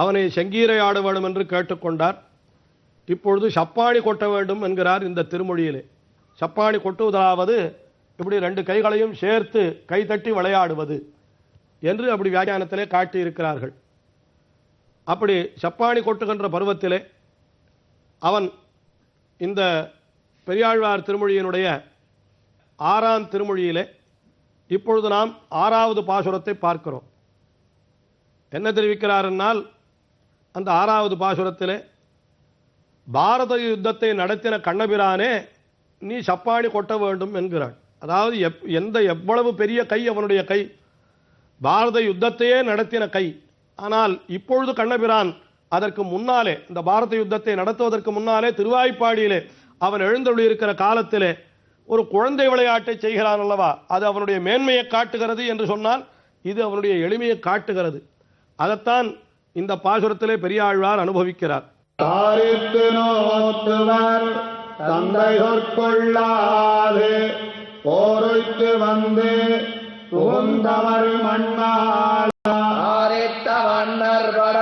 அவனை செங்கீரை ஆட வேண்டும் என்று கேட்டுக்கொண்டார். இப்பொழுது சப்பாணி கொட்ட வேண்டும் என்கிறார் இந்த திருமொழியிலே. சப்பாணி கொட்டுவதாவது இப்படி ரெண்டு கைகளையும் சேர்த்து கைதட்டி விளையாடுவது என்று அப்படி வியாக்கியானத்திலே காட்டியிருக்கிறார்கள். அப்படி சப்பாணி கொட்டுகின்ற பருவத்திலே அவன் இந்த பெரியாழ்வார் திருமொழியினுடைய ஆறாம் திருமொழியிலே இப்பொழுது நாம் ஆறாவது பாசுரத்தை பார்க்கிறோம். என்ன தெரிவிக்கிறார் என்னால்? அந்த ஆறாவது பாசுரத்தில் பாரத யுத்தத்தை நடத்தின கண்ணபிரானே நீ சப்பாணி கொட்ட வேண்டும் என்கிறான். அதாவது எப் எந்த எவ்வளவு பெரிய கை அவனுடைய கை பாரத யுத்தத்தையே நடத்தின கை. ஆனால் இப்பொழுது கண்ணபிரான் அதற்கு முன்னாலே இந்த பாரத யுத்தத்தை நடத்துவதற்கு முன்னாலே திருவாய்ப்பாடியிலே அவன் எழுந்தொழியிருக்கிற காலத்திலே ஒரு குழந்தை விளையாட்டை செய்கிறான் அல்லவா? அது அவனுடைய மேன்மையை காட்டுகிறது என்று சொன்னால் இது அவனுடைய எளிமையை காட்டுகிறது. அதைத்தான் இந்த பாசுரத்திலே பெரியாழ்வார் அனுபவிக்கிறார். தாரித்து நோற்றுவர் தந்தை சொற்கொள்ளாது போருக்கு வந்து புகுந்தவர் மண்ணால் ஆரித்த மன்னர் பட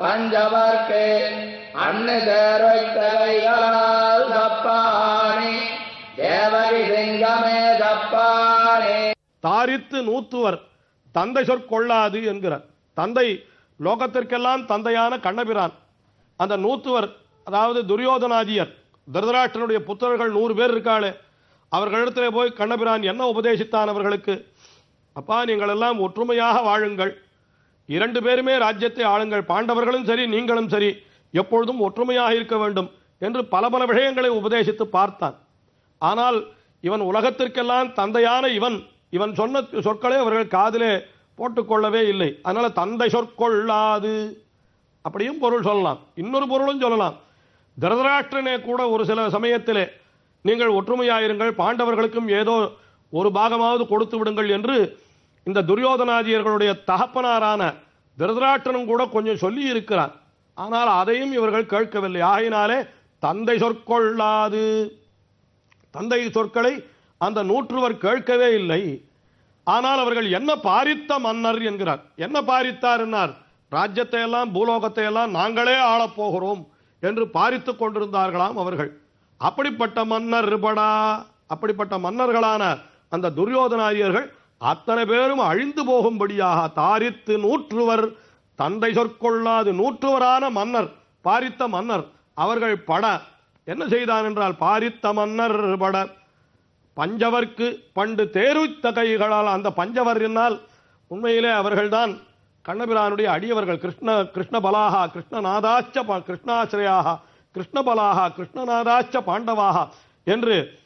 பஞ்சவர்க்கு அன்னு தேர்வைத்தவைகளால் தப்பாணி தேவகி சிங்கமே தப்பாணி தாரித்து நூத்துவர் தந்தை சொற்கொள்ளாது என்கிறார். தந்தை லோகத்திற்கெல்லாம் தந்தையான கண்ணபிரான் அந்த நூத்துவர் அதாவது துரியோதனாதியர் திருதராஷ்டனுடைய புத்தர்கள் நூறு பேர் இருக்காளே அவர்களிடத்திலே போய் கண்ணபிரான் என்ன உபதேசித்தான் அவர்களுக்கு? அப்பா நீங்கள் எல்லாம் ஒற்றுமையாக வாழுங்கள். இரண்டு பேருமே ராஜ்யத்தை ஆளுங்கள். பாண்டவர்களும் சரி நீங்களும் சரி எப்பொழுதும் ஒற்றுமையாக இருக்க வேண்டும் என்று பல பல விஷயங்களை உபதேசித்து பார்த்தான். ஆனால் இவன் உலகத்திற்கெல்லாம் தந்தையான இவன் இவன் சொன்ன சொற்களை அவர்கள் காதிலே போட்டுக்கொள்ளவே இல்லை. அதனால தந்தை சொற்கொள்ளாது. அப்படியும் பொருள் சொல்லலாம். இன்னொரு பொருளும் சொல்லலாம். தரதராஷ்டிரனே கூட ஒரு சில சமயத்திலே நீங்கள் ஒற்றுமையாயிருங்கள். பாண்டவர்களுக்கும் ஏதோ ஒரு பாகமாவது கொடுத்து விடுங்கள் என்று இந்த துரியோதனாதியர்களுடைய தகப்பனாரான திருதராட்டனும் கூட கொஞ்சம் சொல்லி இருக்கிறார் ஆனால் அதையும் இவர்கள் கேட்கவில்லை. ஆகினாலே தந்தை சொற்கொள்ளாது. தந்தை சொற்களை அந்த நூற்றுவர் கேட்கவே இல்லை. ஆனால் அவர்கள் என்ன பாரித்த மன்னர் என்கிறார். என்ன பாரித்தார் என்னார்? ராஜ்யத்தை எல்லாம் பூலோகத்தை எல்லாம் நாங்களே ஆளப் போகிறோம் என்று பாரித்துக் கொண்டிருந்தார்களாம் அவர்கள். அப்படிப்பட்ட மன்னர் படா அப்படிப்பட்ட மன்னர்களான அந்த துரியோதனாரியர்கள் அத்தனை பேரும் அழிந்து போகும்படியாக தாரித்து நூற்றுவர் தந்தை சொற்கொள்ளாது நூற்றுவரான மன்னர் பாரித்த மன்னர் அவர்கள் பட. என்ன செய்தான் என்றால் பாரித்த மன்னர் பட பஞ்சவர்க்கு பண்டு தேருத்த கைகளால் அந்த பஞ்சவர் என்னால் உண்மையிலே அவர்கள்தான் கண்ணபிரானுடைய அடியவர்கள். கிருஷ்ண கிருஷ்ணபலாகா கிருஷ்ணநாதாச்ச ப- கிருஷ்ணபலாகா கிருஷ்ணநாதாச்ச பாண்டவாகா என்று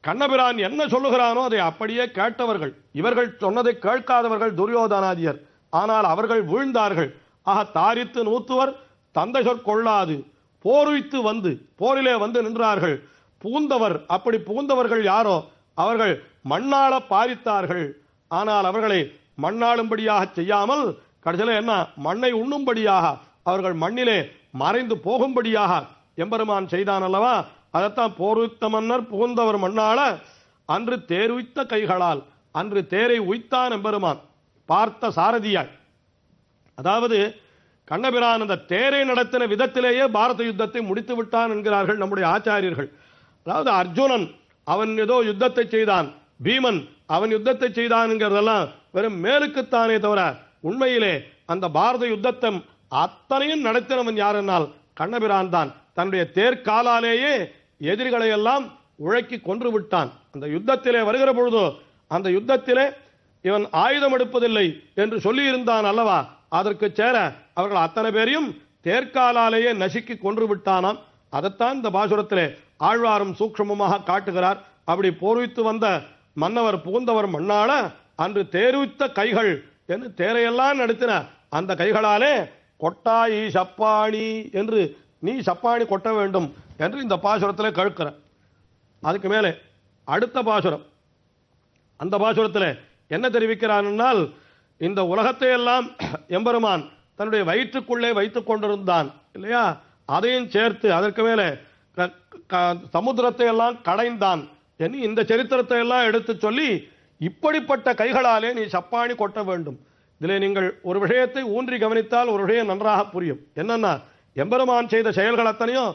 கண்ணபிரான் என்ன சொல்லுகிறானோ அதை அப்படியே கேட்டவர்கள் இவர்கள் சொன்னதை கேட்காதவர்கள் துரியோதனாதியர். ஆனால் அவர்கள் வீழ்ந்தார்கள். ஆக தாரித்து நூத்துவர் தந்தை சொற்கொள்ளாது போர்வித்து வந்து போரிலே வந்து நின்றார்கள். புகுந்தவர் அப்படி புகுந்தவர்கள் யாரோ அவர்கள் மண்ணால பாரித்தார்கள். ஆனால் அவர்களை மண்ணாளும்படியாக செய்யாமல் கடைசியில் என்ன மண்ணை உண்ணும்படியாக அவர்கள் மண்ணிலே மறைந்து போகும்படியாக எம்பெருமான் செய்தான் அல்லவா? அதைத்தான் போர்வித்த மன்னர் புகுந்தவர் மண்ணால அன்று தேர் உய்த்த கைகளால் அன்று தேரை உய்த்தான் எம்பெருமான் பார்த்த சாரதியாய். அதாவது கண்ணபிரான் அந்த தேரை நடத்தின விதத்திலேயே பாரத யுத்தத்தை முடித்து விட்டான் என்கிறார்கள் நம்முடைய ஆச்சாரியர்கள். அதாவது அர்ஜுனன் அவன் ஏதோ யுத்தத்தை செய்தான். பீமன் அவன் யுத்தத்தை செய்தான்ங்கிறதெல்லாம் வெறும் மேலுக்குத்தானே தவிர உண்மையிலே அந்த பாரத யுத்தத்தை அத்தனையும் நடத்தினவன் யாரென்னால் கண்ணபிரான் தான். தன்னுடைய தேர்காலாலேயே எதிரிகளை எல்லாம் உழைக்கி கொன்று விட்டான் அந்த யுத்தத்திலே வருகிற பொழுது அந்த யுத்தத்திலே இவன் ஆயுதம் எடுப்பதில்லை என்று சொல்லியிருந்தான் அல்லவா? அதற்கு சேர அவர்கள் அத்தனை பேரையும் தேர்காலாலேயே நசுக்கி கொன்று விட்டானாம் அதைத்தான் இந்த பாசுரத்திலே ஆழ்வாரும் சூக்ஷமமாக காட்டுகிறார். அப்படி போர்வித்து வந்த மன்னவர் புகுந்தவர் மண்ணால அன்று தேர்வித்த கைகள் என்று தேரையெல்லாம் நடத்தின. அந்த கைகளாலே கொட்டாயி சப்பாணி என்று நீ சப்பாணி கொட்ட வேண்டும் என்று இந்த பாசுரத்தில் கழுக்கிற. அதுக்கு மேலே அடுத்த பாசுரம். அந்த பாசுரத்தில் என்ன தெரிவிக்கிறான்னால் இந்த உலகத்தை எல்லாம் எம்பெருமான் தன்னுடைய வயிற்றுக்குள்ளே வைத்துக் கொண்டிருந்தான் இல்லையா? அதையும் சேர்த்து அதற்கு மேலே சமுத்திரத்தை எல்லாம் கடைந்தான். என்று இந்த சரித்திரத்தை எல்லாம் எடுத்து சொல்லி இப்படிப்பட்ட கைகளாலே நீ சப்பாணி கொட்ட வேண்டும். இதிலே நீங்கள் ஒரு விஷயத்தை ஊன்றி கவனித்தால் ஒரு விஷயம் நன்றாக புரியும். என்னன்னா எம்பெருமான் செய்த செயல்கள் அத்தனையும்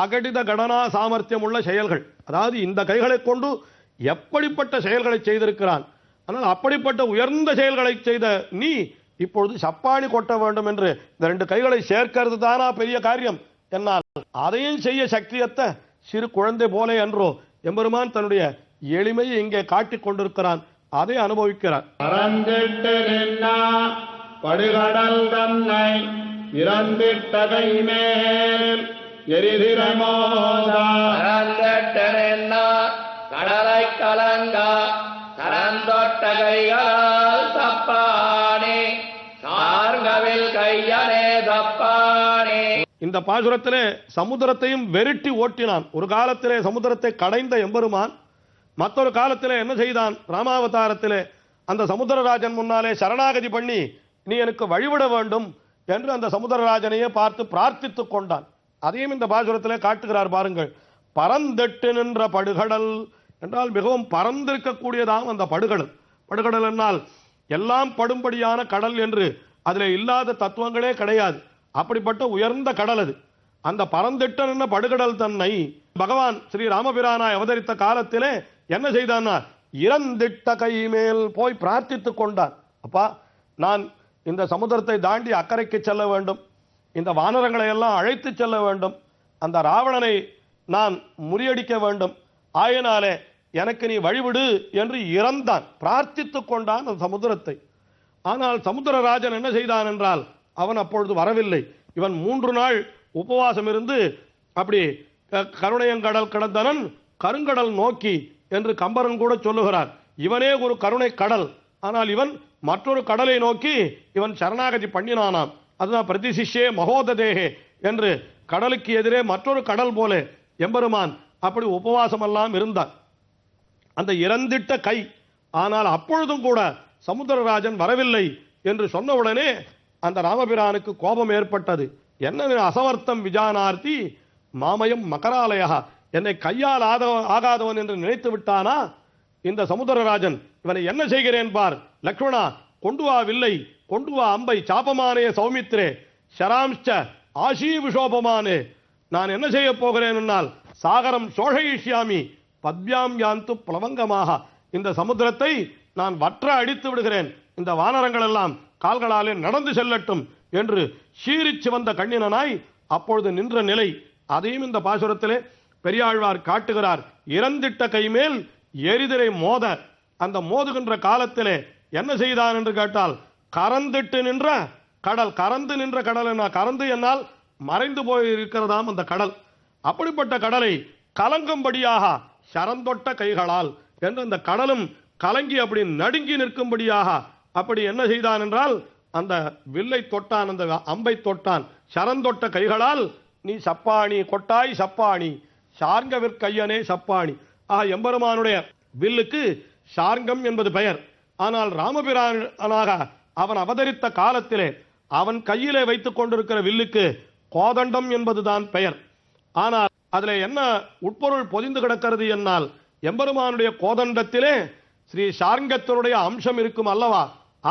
அகடித கடனா சாமர்த்தியம் உள்ள செயல்கள். அதாவது இந்த கைகளை கொண்டு எப்படிப்பட்ட செயல்களை செய்திருக்கிறான். ஆனால் அப்படிப்பட்ட உயர்ந்த செயல்களை செய்த நீ இப்பொழுது சப்பாணி கொட்ட வேண்டும் என்று இந்த ரெண்டு கைகளை சேர்க்கிறது தானா பெரிய காரியம். என்னால் அதையும் செய்ய சக்தியத்த சிறு குழந்தை போல என்றோ எம்பெருமான் தன்னுடைய எளிமையை இங்கே காட்டிக் கொண்டிருக்கிறான். அதை நின்னா படுகடல் தன்னை இறந்திட்ட கைமேல் எரிதிரமோதா. கடலை கலங்க கரந்தொட்ட கைகளால் தப்பானே சார்கவில் தப்பானே இந்த பாசுரத்திலே சமுத்திரத்தையும் வெருட்டி ஓட்டினான். ஒரு காலத்திலே சமுத்திரத்தை கடைந்த எம்பெருமான் மற்றொரு காலத்திலே என்ன செய்தான்? ராமாவதாரத்திலே அந்த சமுத்திரராஜன் முன்னாலே சரணாகதி பண்ணி நீ எனக்கு வழிவிட வேண்டும் என்று அந்த சமுதிரராஜனையே பார்த்து பிரார்த்தித்துக் கொண்டான். அதையும் இந்த பாசுரத்திலே காட்டுகிறார் பாருங்கள். பரந்தெட்டு நின்ற படுகடல் என்றால் மிகவும் பறந்திருக்கக்கூடியதாம் அந்த படுகடல். படுகடல் என்னால் எல்லாம் படும்படியான கடல் என்று. அதில் இல்லாத தத்துவங்களே கிடையாது. அப்படிப்பட்ட உயர்ந்த கடல் அது. அந்த பரந்திட்ட நின்ற படுகடல் தன்னை பகவான் ஸ்ரீ ராமபிரானாய் அவதரித்த காலத்திலே என்ன செய்தான்னா இறந்திட்ட கை மேல் போய் பிரார்த்தித்துக் கொண்டான் அப்பா நான் இந்த சமுத்திரத்தை தாண்டி அக்கறைக்கு செல்ல வேண்டும். இந்த வானரங்களை எல்லாம் அழைத்து செல்ல வேண்டும். அந்த ராவணனை நான் முறியடிக்க வேண்டும். ஆயினாலே எனக்கு நீ வழிவிடு என்று இறந்தான். பிரார்த்தித்து கொண்டான் அந்த சமுத்திரத்தை. ஆனால் சமுத்திரராஜன் என்ன செய்தான் என்றால் அவன் அப்பொழுது வரவில்லை. இவன் மூன்று நாள் உபவாசம் இருந்து அப்படி க- கருணையங்கடல் கடந்தனன் கருங்கடல் நோக்கி என்று கம்பரன் கூட சொல்லுகிறார். இவனே ஒரு கருணை கடல். ஆனால் இவன் மற்றொரு கடலை நோக்கி இவன் சரணாகதி பண்ணினானாம். அதுதான் பிரதிசிஷ்யே மகோததேகே என்று கடலுக்கு எதிரே மற்றொரு கடல் போல எம்பெருமான் அப்படி உபவாசமெல்லாம் இருந்தான். அந்த இறந்திட்ட கை. ஆனால் அப்பொழுதும் கூட சமுத்திரராஜன் வரவில்லை என்று சொன்னவுடனே அந்த ராமபிரானுக்கு கோபம் ஏற்பட்டது. என்ன அசமர்த்தம் விஜானார்த்தி மாமயம் மகராலயா. என்னை கையால் ஆத ஆகாதவன் என்று நினைத்து விட்டானா? இந்த சமுத்திரராஜன் இவனை என்ன செய்கிறேன் பார்? லக்ஷ்மணா கொண்டு வா வில்லை கொண்டு வா அம்பை சாபமானே சௌமித்ரே. ஷராம்ஷ ஆஷீ விஷோபமானே நான் என்ன செய்ய போகிறேன் என்னால்? சாகரம் சோழயிஷ்யாமி பத்யாம் யாந்து பிளவங்கமாக இந்த சமுத்திரத்தை நான் வற்ற அடித்து விடுகிறேன். இந்த வானரங்கள் எல்லாம் கால்களாலே நடந்து செல்லட்டும் என்று சீரிச்சு வந்த கண்ணினனாய் அப்பொழுது நின்ற நிலை அதையும் இந்த பாசுரத்திலே பெரியாழ்வார் காட்டுகிறார். இறந்திட்ட கைமேல் எரிதிரை மோத அந்த மோதுகின்ற காலத்திலே என்ன செய்தான் என்று கேட்டால் கறந்துட்டு நின்ற கடல் கறந்து நின்ற கடல் என்ன கறந்து என்னால் மறைந்து போய் இருக்கிறதாம் அந்த கடல். அப்படிப்பட்ட கடலை கலங்கும்படியாக சரந்தொட்ட கைகளால் என்று அந்த கடலும் கலங்கி அப்படி நடுங்கி நிற்கும்படியாக அப்படி என்ன செய்தான் என்றால் அந்த வில்லை தொட்டான் அந்த அம்பை தொட்டான். சரந்தொட்ட கைகளால் நீ சப்பாணி கொட்டாய் சப்பாணி சார்ங்கவிற்கையனே சப்பாணி. ஆக எம்பெருமானுடைய வில்லுக்கு சார்ங்கம் என்பது பெயர். ஆனால் ராமபிரானாக அவன் அவதரித்த காலத்திலே அவன் கையிலே வைத்துக் கொண்டிருக்கிற வில்லுக்கு கோதண்டம் என்பதுதான் பெயர். ஆனால் அதில் என்ன உட்பொருள் பொதிந்து கிடக்கிறது என்னால் எம்பெருமானுடைய கோதண்டத்திலே ஸ்ரீ சார்ங்கத்தினுடைய அம்சம் இருக்கும் அல்லவா?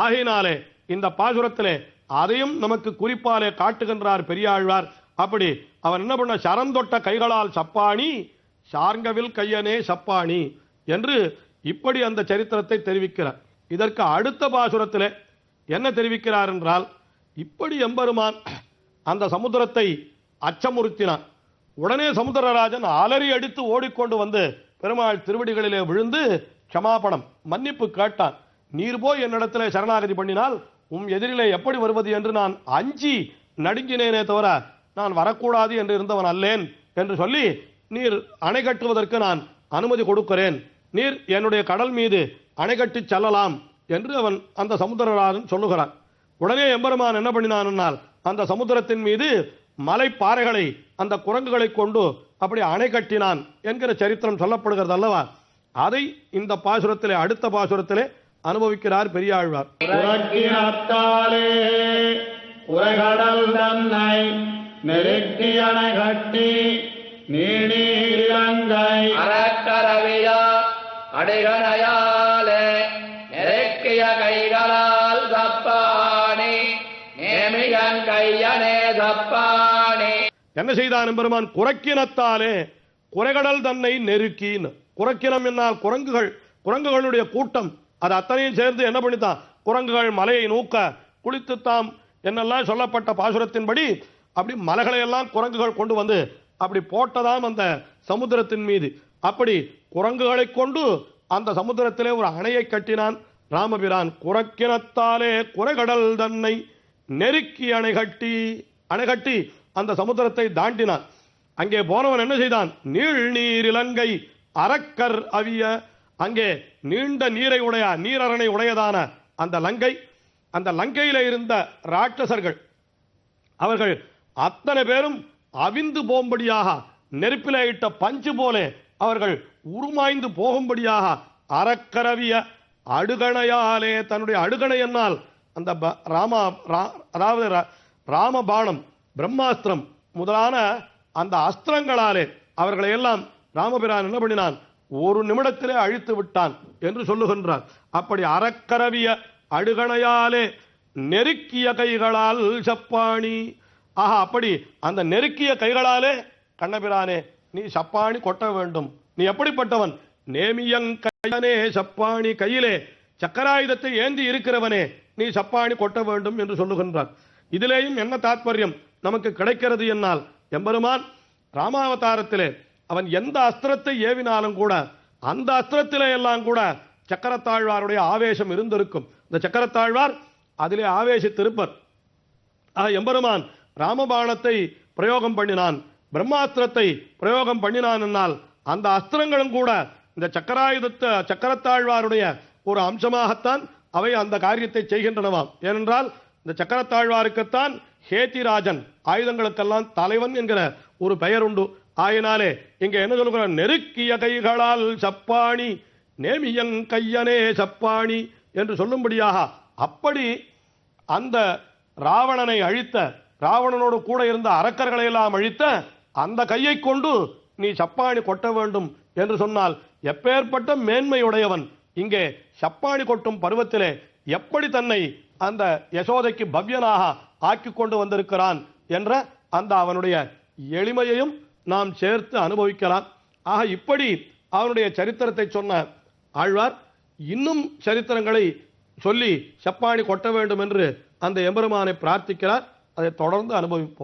ஆகையினாலே இந்த பாசுரத்திலே அதையும் நமக்கு குறிப்பாலே காட்டுகின்றார் பெரியாழ்வார். அப்படி அவன் என்ன பண்ண சரந்தொட்ட கைகளால் சப்பாணி சார்ங்கவில் கையனே சப்பாணி என்று இப்படி அந்த சரித்திரத்தை தெரிவிக்கிறார். இதற்கு அடுத்த பாசுரத்தில் என்ன தெரிவிக்கிறார் என்றால் இப்படி எம்பெருமான் அந்த சமுத்திரத்தை அச்சமுறுத்தினான். உடனே சமுத்திரராஜன் அலறி அடித்து ஓடிக்கொண்டு வந்து பெருமாள் திருவடிகளிலே விழுந்து க்ஷமாபணம் மன்னிப்பு கேட்டான். நீர் போய் என்னிடத்தில் சரணாகதி பண்ணினால் உம் எதிரிலே எப்படி வருவது என்று நான் அஞ்சி நடுங்கினேனே தவிர நான் வரக்கூடாது என்று இருந்தவன் அல்லேன் என்று சொல்லி நீர் அணை கட்டுவதற்கு நான் அனுமதி கொடுக்கிறேன். நீர் என்னுடைய கடல் மீது அணை கட்டி செல்லலாம் என்று அவன் அந்த சமுத்திரராஜன் சொல்லுகிறான். உடனே எம்பெருமான் என்ன பண்ணினான் அந்த சமுத்திரத்தின் மீது மலைப்பாறைகளை அந்த குரங்குகளை கொண்டு அப்படி அணை கட்டினான் என்கிற சரித்திரம் சொல்லப்படுகிறது அல்லவா? அதை இந்த பாசுரத்திலே அடுத்த பாசுரத்திலே அனுபவிக்கிறார் பெரியாழ்வார். உரைகடல் தன்னை நெருக்கி அணை கட்டி நீடீரிலங்கை அறக்கரவியா அடிகணையாலே நெருக்கிய கைகளால் தப்பானே நேமியன் கையனே தப்பானே. என்ன செய்தான் எம்பெருமான் குரக்கினத்தாலே குறைகடல் தன்னை நெருக்கின்னு. குரக்கினம் என்னால் குரங்குகள் குரங்குகளுடைய கூட்டம் அது அத்தனையும் சேர்ந்து என்ன பண்ணித்தான் குரங்குகள் மலையை நூக்க குளித்து தாம் என்னெல்லாம் சொல்லப்பட்ட பாசுரத்தின்படி அப்படி மலைகளையெல்லாம் குரங்குகள் கொண்டு வந்து அப்படி போட்டதாம் அந்த சமுத்திரத்தின் மீது. அப்படி குரங்குகளை கொண்டு அந்த சமுத்திரத்திலே ஒரு அணையை கட்டினான் ராமபிரான். குரக்கினத்தாலே குறைகடல் தன்னை நெருக்கி அணை கட்டி அணை கட்டி அந்த சமுத்திரத்தை தாண்டினான். அங்கே போனவன் என்ன செய்தான்? நீள் நீர் இலங்கை அரக்கர் அவிய அங்கே நீண்ட நீரை உடைய நீரரணை உடையதான அந்த லங்கை அந்த லங்கையில இருந்த ராட்சசர்கள் அவர்கள் அத்தனை பேரும் அவிந்து போகும்படியாக நெருப்பில இட்ட பஞ்சு போலே அவர்கள் உருமாய்ந்து போகும்படியாக அறக்கரவிய அடுகணையாலே தன்னுடைய அடுகணை என்னால் அந்த ப- ராமா ரா- அதாவது ரா- ராமபாணம் பிரம்மாஸ்திரம் முதலான அந்த அஸ்திரங்களாலே அவர்களை எல்லாம் ராமபிரான் என்ன பண்ணினான்? ஒரு நிமிடத்திலே அழித்து விட்டான் என்று சொல்லுகின்றார். அப்படி அறக்கரவிய அழுகணையாலே நெருக்கிய கைகளால் சப்பாணி. ஆஹா அப்படி அந்த நெருக்கிய கைகளாலே கண்ணபிரானே நீ சப்பாணி கொட்ட வேண்டும். நீ எப்படிப்பட்டவன்? நேமியங்கையனே சப்பாணி கையிலே சக்கராயுதத்தை ஏந்தி இருக்கிறவனே நீ சப்பாணி கொட்ட வேண்டும் என்று சொல்லுகின்றார். இதிலேயும் என்ன தாத்பரியம் நமக்கு கிடைக்கிறது என்னால்? எம்பெருமான் ராமாவதாரத்திலே அவன் எந்த அஸ்திரத்தை ஏவினாலும் கூட அந்த அஸ்திரத்திலே எல்லாம் கூட சக்கரத்தாழ்வாருடைய ஆவேசம் இருந்திருக்கும். இந்த சக்கரத்தாழ்வார் அதிலே ஆவேசித்திருப்பர். ஆக எம்பெருமான் ராமபாணத்தை பிரயோகம் பண்ணினான். பிரம்மாஸ்திரத்தை பிரயோகம் பண்ணினான் என்னால் அந்த அஸ்திரங்களும் கூட இந்த சக்கராயுதத்தை சக்கரத்தாழ்வாருடைய ஒரு அம்சமாகத்தான் அவை அந்த காரியத்தை செய்கின்றனவாம். ஏனென்றால் இந்த சக்கரத்தாழ்வாருக்குத்தான் ஹேத்திராஜன் ஆயுதங்களுக்கெல்லாம் தலைவன் என்கிற ஒரு பெயர் உண்டு ஆயினாலே இங்க என்ன சொல்லுகிற நெருக்கிய கைகளால் சப்பாணி நேமியங் கையனே சப்பாணி என்று சொல்லும்படியாக அப்படி அந்த ராவணனை அழித்த ராவணனோடு கூட இருந்த அரக்கர்களை எல்லாம் அழித்த அந்த கையை கொண்டு நீ சப்பாணி கொட்ட வேண்டும் என்று சொன்னால் எப்பேற்பட்ட மேன்மையுடையவன் இங்கே சப்பாணி கொட்டும் பருவத்திலே எப்படி தன்னை அந்த யசோதைக்கு பவ்யனாக ஆக்கி கொண்டு வந்திருக்கிறான் என்ற அந்த அவனுடைய எளிமையையும் நாம் சேர்த்து அனுபவிக்கலாம். ஆக இப்படி அவனுடைய சரித்திரத்தை சொன்ன ஆழ்வார் இன்னும் சரித்திரங்களை சொல்லி செப்பாணி கொட்ட வேண்டும் என்று அந்த எம்பெருமானை பிரார்த்திக்கிறார். அதை தொடர்ந்து அனுபவிப்போம்.